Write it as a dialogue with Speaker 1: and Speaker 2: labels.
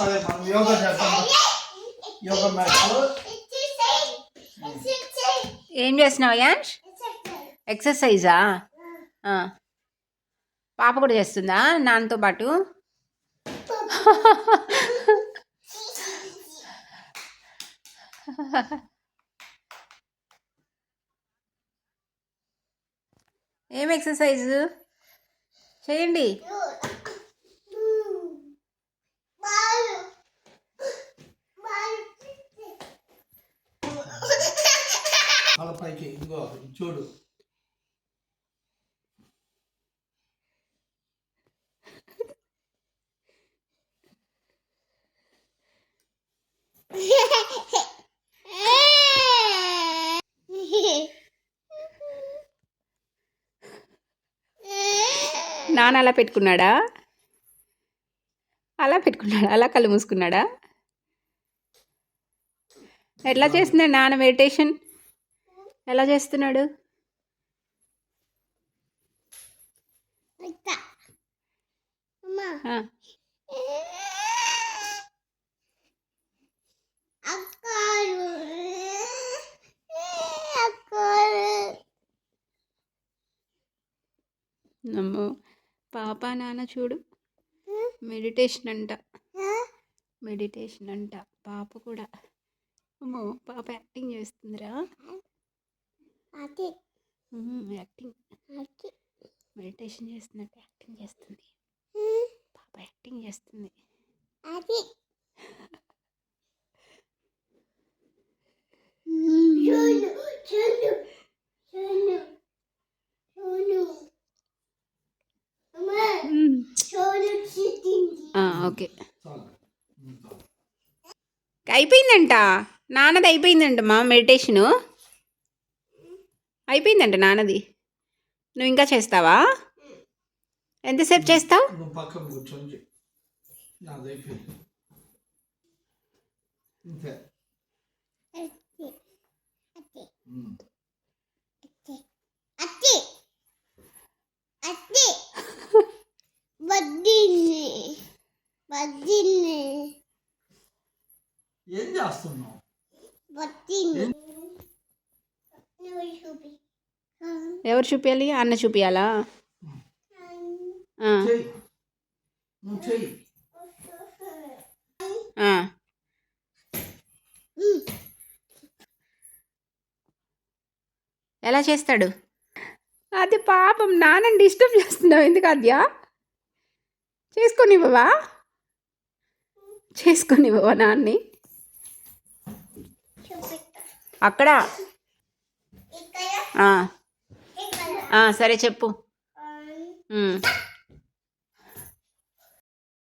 Speaker 1: సరే మనం యోగా చేద్దాం యోగా మ్యాచ్
Speaker 2: ఏం చేస్తున్నావు యాన్స్ ఎక్సర్సైజా ఆ. పాప కూడా చేస్తుందా? నాన్నతో పాటు? ఏం ఎక్సర్సైజ్ చేయండి.
Speaker 1: చూడు.
Speaker 2: నాన్న అలా పెట్టుకున్నాడా? అలా పెట్టుకున్నాడా? అలా కళ్ళు మూసుకున్నాడా? ఎట్లా చేస్తున్నాడు నాన్న మెడిటేషన్? ఎలా చేస్తున్నాడు? పాప నాన్న చూడు. మెడిటేషన్ అంట. మెడిటేషన్ అంట. పాప కూడా. అమ్మో పాప యాక్టింగ్ చేస్తుందిరా. Um, acting. మెడిటేషన్ చేస్తున్నట్టు యాక్టింగ్ చేస్తుంది. పాప యాక్టింగ్ చేస్తుంది. ఓకే. అయిపోయిందంట. నాన్నది అయిపోయిందంట మా మెడిటేషను. అయిపోయిందంట నాన్నది. నువ్వు ఇంకా చేస్తావా? ఎంతసేపు చేస్తావు?
Speaker 1: నువ్వు పక్కన
Speaker 2: ఎవరు చూపించాలి అన్న చూపించాలా. ఎలా చేస్తాడు? అది పాపం నాన్నని డిస్టర్బ్ చేస్తున్నావు ఎందుకు అద్యా చేసుకొనివ్వవా? చేసుకొనివ్వవా నాన్ని
Speaker 3: చూపిస్తా.
Speaker 2: అక్కడ. సరే చెప్పు.